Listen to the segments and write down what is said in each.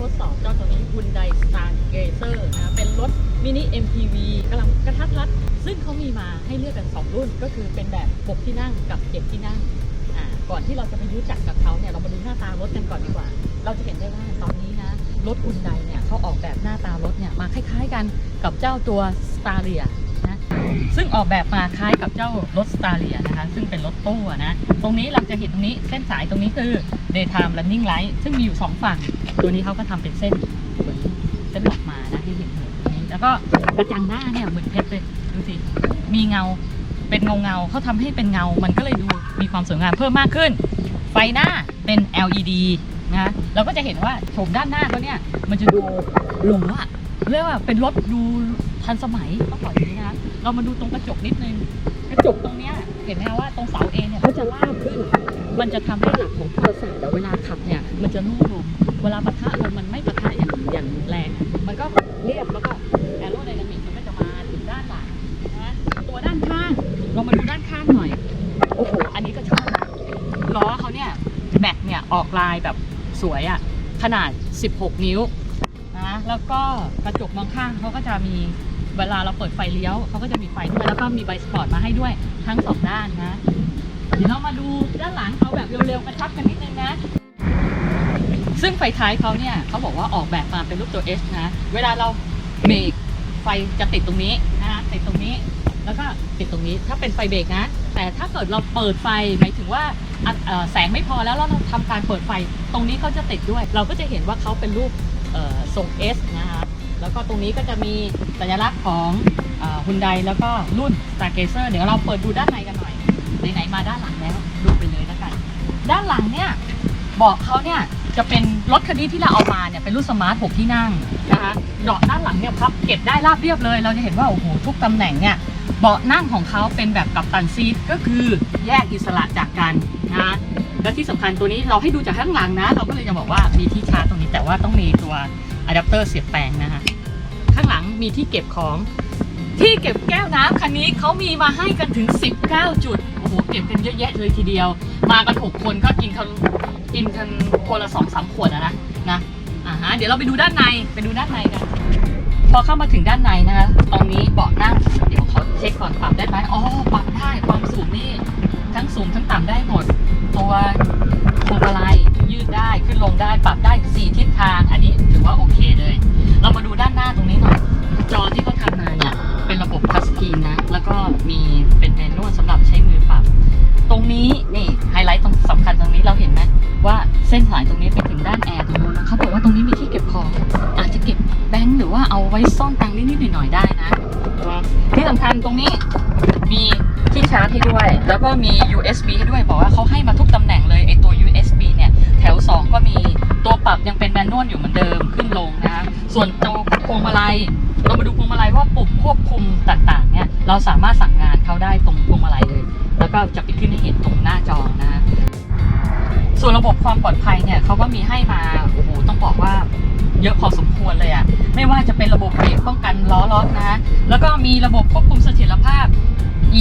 ทดสอบเจ้าตัวนี้ Hyundai Stargazer นะเป็นรถมินิ MPV กำลังกระทัดรัด ซึ่งเขามีมาให้เลือกกัน 2 รุ่น ก็คือเป็นแบบ 6 ที่นั่งกับ 7 ที่นั่ง ก่อนที่เราจะไปรู้จักกับเขาเนี่ย เรามาดูหน้าตารถกันก่อนดีกว่า เราจะเห็นได้ว่าตอนนี้นะ รถคุนไดเนี่ยเขาออกแบบหน้าตารถเนี่ยมาคล้ายๆกันกับเจ้าตัวส Staria นะซึ่งออกแบบมาคล้ายกับเจ้ารถส Staria นะคะ ซึ่งเป็นรถตู้นะ ตรงนี้เราจะเห็นตรงนี้เส้นสายตรงนี้คือ daytime running light ซึ่งมีอยู่สองฝั่ง ตัวนี้เขาก็ทำเป็นเส้นเหมือนเส้นหลอกมานะที่เห็นอยู่ตรงนี้แล้วก็กระจังหน้าเนี่ยเหมือนเพชรเลยดูสิมีเงาเป็นเงาเงาเขาทำให้เป็นเงา มันก็เลยดูมีความสวยงามเพิ่มมากขึ้น ไฟหน้าเป็น LED นะเราก็จะเห็นว่าโฉมด้านหน้าเขาเนี่ยมันจะดูหรูอะเรียกว่าเป็นรถดูทันสมัยต้องบอกอย่างนี้นะเรามาดูตรงกระจกนิดนึง กระจกตรงเนี้ยเห็นไหมคะว่าตรงเสาเองเนี่ยเขาจะลาบขึ้น มันจะทำให้หลักของโทรศัพท์เวลาขับเนี่ย มันจะนุ่มลงเวลาปะทะลมมันไม่ปะทะอย่างอย่างแรงอะมันก็เรียบแล้วก็แอโรไดนามิกมันก็จะมาถึงด้านหลังนะตัวด้านข้างเรามาดูด้านข้างหน่อยโอ้โหอันนี้ก็ชอบนะล้อเขาเนี่ยแม็กเนี่ยออกลายแบบสวยอะขนาด 16 นิ้วนะแล้วก็กระจกมองข้างเขาก็จะมี เวลาเราเปิดไฟเลี้ยวเขาก็จะมีไฟด้วยแล้วก็มีใบสปอร์ตมาให้ด้วยทั้งสองด้านนะ เดี๋ยวเรามาดูด้านหลังเขาแบบเร็วๆกระชับกันนิดนึงนะ ซึ่งไฟท้ายเขาเนี่ยเขาบอกว่าออกแบบมาเป็นรูปตัว S นะ เวลาเราเบรกไฟจะติดตรงนี้นะติดตรงนี้แล้วก็ติดตรงนี้ถ้าเป็นไฟเบรกนะ แต่ถ้าเกิดเราเปิดไฟหมายถึงว่าแสงไม่พอแล้วเราทำการเปิดไฟตรงนี้เขาจะติดด้วย เราก็จะเห็นว่าเขาเป็นรูปทรง S นะคะ แล้วก็ตรงนี้ก็จะมีสัญลักษณ์ของฮุนไดแล้วก็รุ่น Stargazer เดี๋ยวเราเปิดดูด้านในกันหน่อยไหนๆมาด้านหลังแล้วดูไปเลยแล้วกัน ด้านหลังเนี่ยเบาะเขาเนี่ยจะเป็นรถคันนี้ที่เราเอามาเนี่ยเป็นรุ่นสมาร์ท6ที่นั่งนะคะเบาะด้านหลังเนี่ยพับเก็บได้ราบเรียบเลย เราจะเห็นว่าโอ้โหทุกตำแหน่งเนี่ยเบาะนั่งของเขาเป็นแบบกับตันซีทก็คือแยกอิสระจากกันนะและที่สำคัญตัวนี้เราให้ดูจากข้างหลังนะ เราก็เลยจะบอกว่ามีที่ชาร์จตรงนี้แต่ว่าต้องมีตัวอะแดปเตอร์เสียบแปลงนะคะ ข้างหลังมีที่เก็บของ ที่เก็บแก้วน้ำคันนี้เขามีมาให้กันถึง 19 จุด โอ้โห เก็บกันเยอะแยะเลยทีเดียว มากัน 6 คนก็กินกันกินกันคนละสองสามขวดนะนะอ่าฮะเดี๋ยวเราไปดูด้านในไปดูด้านในกัน พอเข้ามาถึงด้านในนะคะตรง ตรงนี้นี่ไฮไลท์ตรงสำคัญตรงนี้เราเห็นไหมว่าเส้นสายตรงนี้ไปถึงด้านแอร์ตรงนู้นนะเขาบอกว่าตรงนี้มีที่เก็บของอาจจะเก็บแบงค์หรือว่าเอาไว้ซ่อนตังค์นิดๆหน่อยๆได้นะที่สำคัญตรงนี้มีที่ชาร์จให้ด้วย แล้วก็มี USB ให้ด้วยบอกว่าเขาให้มาทุกตำแหน่งเลยไอตัว USB เนี่ยแถว 2 ก็มีตัวปรับยังเป็นแมนนวลอยู่เหมือนเดิมขึ้นลงนะส่วนตัวพวงมาลัยเรามาดูพวงมาลัยว่าปุ่มควบคุมต่างๆเนี่ยเราสามารถสั่ง ปลอดภัยเนี่ยเขาก็มีให้มาโอ้โหต้องบอกว่าเยอะพอสมควรเลยอะไม่ว่าจะเป็นระบบเบรกป้องกันล้อล็อกนะแล้วก็มีระบบควบคุมเสถียรภาพ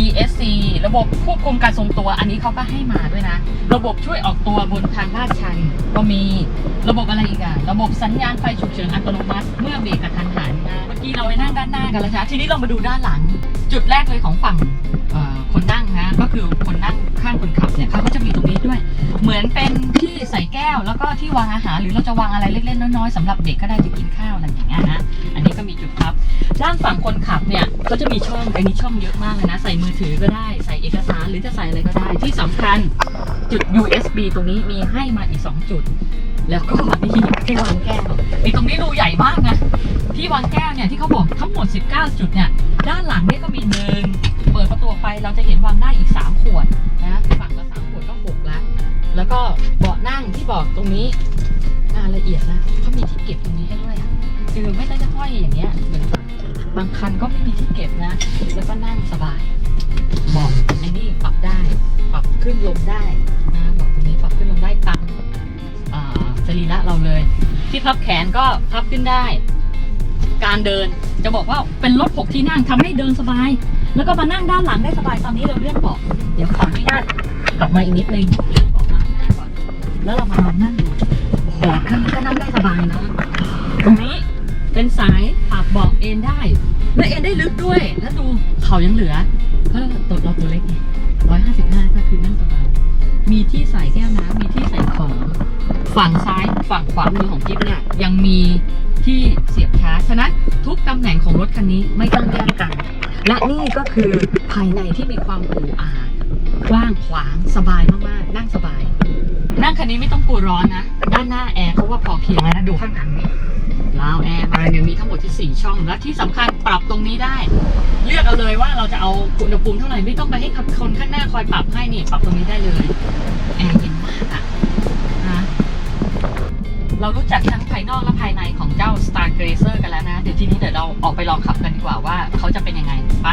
ESC ระบบควบคุมการทรงตัว อันนี้เขาก็ให้มาด้วยนะ ระบบช่วยออกตัวบนทางลาดชัน ก็มีระบบอะไรอีกอะระบบสัญญาณไฟฉุกเฉินอัตโนมัติ เมื่อเบรกกระทันหันนะเมื่อกี้เราไปนั่งด้านหน้ากันแล้วใช่ไหมทีนี้เรามาดูด้านหลัง จุดแรกเลยของฝั่งคนนั่งนะก็คือคนนั่งข้างคนขับเนี่ยเขาก็จะมีตรงนี้ด้วย เหมือนเป็นที่ใส่แก้วแล้วก็ที่วางอาหารหรือเราจะวางอะไรเล็กๆน้อยๆสำหรับเด็กก็ได้จะกินข้าวอะไรอย่างเงี้ยนะอันนี้ก็มีจุดครับด้านฝั่งคนขับเนี่ยก็จะมีช่องอันนี้ช่องเยอะมากเลยนะ ใส่มือถือก็ได้ใส่เอกสารหรือจะใส่อะไรก็ได้ที่สำคัญ จุด USB ตรงนี้มีให้มาอีก 2 จุด แล้วก็นี่ที่วางแก้วไอ้ตรงนี้ดูใหญ่มากนะที่วางแก้วเนี่ยที่เขาบอกทั้งหมด 19 จุดเนี่ยด้านหลังเนี่ยก็มีหนึ่งเปิดประตูไปเราจะเห็นวางได้อีก 3 ขวดนะฝั่งละ3ขวดก็6ละแล้วก็เบาะนั่งที่บอกตรงนี้งานละเอียดนะเขามีที่เก็บตรงนี้ให้ด้วยอะคือไม่ได้จะห้อยอย่างเงี้ยเหมือนบางคันก็ไม่มีที่เก็บนะ แล้วก็นั่งสบายเบาะไอ้นี่ปรับ พับแขนก็พับขึ้นได้ การเดินจะบอกว่าเป็นรถหกที่นั่งทำให้เดินสบาย แล้วก็มานั่งด้านหลังได้สบายตอนนี้เราเลื่อนเบาะเดี๋ยวขออนุญาตกลับมาอีกนิดนึงเลื่อนเบาะมาข้างก่อนแล้วเรามาลองนั่งดูโอ้โหเครื่องนี้ก็นั่งได้สบายนะตรงนี้เป็นสายปรับเบาะเอนได้และเอ็นได้ลึกด้วยแล้วดูเขายังเหลือเพราะตัวเราตัวเล็กไงร้อยห้าสิบห้าก็คือนั่งสบายมีที่ใส่แก้วน้ำมี ฝั่งซ้ายฝั่งขวามือของจิ๊บเนี่ยยังมีที่เสียบชาร์จฉะนั้นทุกตำแหน่งของรถคันนี้ไม่ต้องแยกกัน และนี่ก็คือภายในที่มีความหรูอากว้างขวางสบายมากๆ นั่งสบาย นั่งคันนี้ไม่ต้องกลัวร้อนนะ ด้านหน้าแอร์เขาว่าพอเพียงแล้วนะดูข้างหลังนี่ราวแอร์มาเนี่ยมีทั้งหมดที่ 4 ช่อง และที่สำคัญปรับตรงนี้ได้ เลือกเอาเลยว่าเราจะเอาอุณหภูมิเท่าไหร่ไม่ต้องไปให้คนข้างหน้าคอยปรับให้นี่ปรับตรงนี้ได้เลยแอร์เย็นมากอะ เรารู้จักทั้งภายนอกและภายในของเจ้า Star Grazer กันแล้วนะ เดี๋ยวทีนี้เดี๋ยวเราออกไปลองขับกันดีกว่าว่าเขาจะเป็นยังไงไป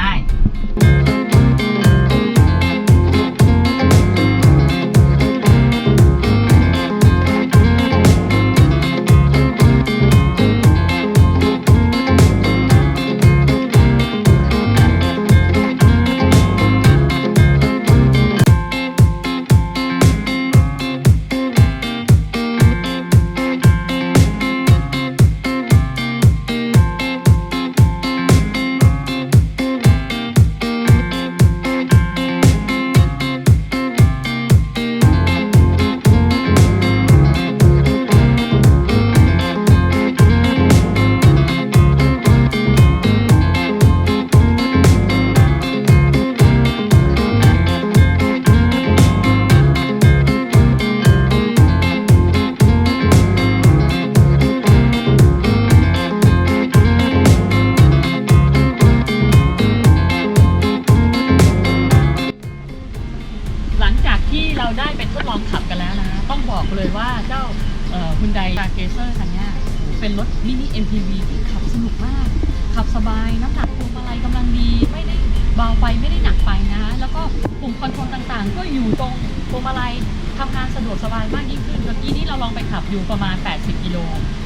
เป็นรถมินิ MPV ที่ขับสนุกมาก ขับสบายน้ำหนักพวงมาลัยกำลังดี ไม่ได้เบาไปไม่ได้หนักไปนะแล้วก็ปุ่มคอนโทรลต่างๆ ก็อยู่ตรงพวงมาลัยทำงานสะดวกสบายมากยิ่งขึ้นเมื่อกี้นี้เราลองไปขับอยู่ประมาณ 80 กิโล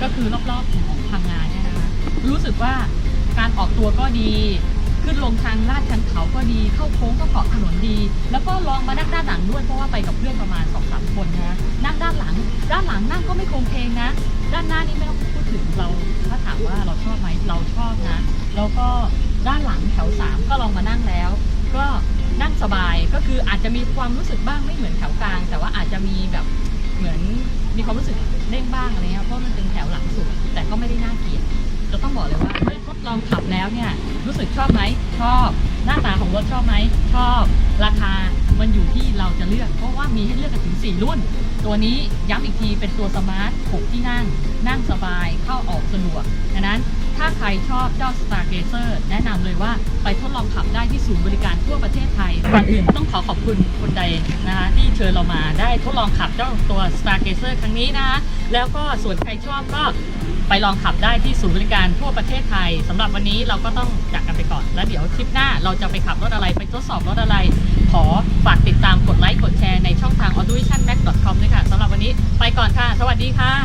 ก็คือรอบๆของพังงานเนี่ยนะคะรู้สึกว่าการออกตัวก็ดี ขึ้นลงทางลาดชันเขาก็ดี เข้าโค้งก็เกาะถนนดี แล้วก็ลองมานั่งด้านหลังด้วยเพราะว่าไปกับเพื่อนประมาณ2อสคนนะนั่งด้านหลัง ด้านหลังนั่งก็ไม่โคงเพลงนะ ด้านหน้านี่ไม่ต้อง ถึงเราถ้าถามว่าเราชอบไหมเราชอบนะ แล้วก็ด้านหลังแถวสามก็ลองมานั่งแล้ว ก็นั่งสบายก็คืออาจจะมีความรู้สึกบ้างไม่เหมือนแถวกลาง แต่ว่าอาจจะมีแบบเหมือนมีความรู้สึกเด้งบ้างอะไรเงี้ยเพราะมันเป็นแถวหลังสุด แต่ก็ไม่ได้น่าเกลียดจะต้องบอกเลยว่าเมื่อทดลองขับแล้วเนี่ยรู้สึกชอบไหมชอบหน้าตาของรถชอบไหมชอบราคา เราจะเลือก เพราะว่ามีให้เลือกกันถึง 4 รุ่น ตัวนี้ย้ำอีกทีเป็นตัวสมาร์ท6ที่นั่ง นั่งสบายเข้าออกสะดวกดังนั้นถ้าใครชอบเจ้า Star g a z e r แนะนำเลยว่าไปทดลองขับได้ที่ศูนย์บริการทั่วประเทศไทยก่อนอื่นต้องขอขอบคุณคุณใดนะคะที่เชิญเรามาได้ทดลองขับเจ้าตัว Star g a z e r ครั้งนี้นะคะแล้วก็ส่วนใครชอบก็ ไปลองขับได้ที่ศูนย์บริการทั่วประเทศไทยสำหรับวันนี้เราก็ต้องจากกันไปก่อน แล้วเดี๋ยวทริปหน้าเราจะไปขับรถอะไรไปทดสอบรถอะไร ขอฝากติดตามกดไลค์กดแชร์ในช่องทาง auditionmax.com ด้วยค่ะสำหรับวันนี้ไปก่อนค่ะ สวัสดีค่ะ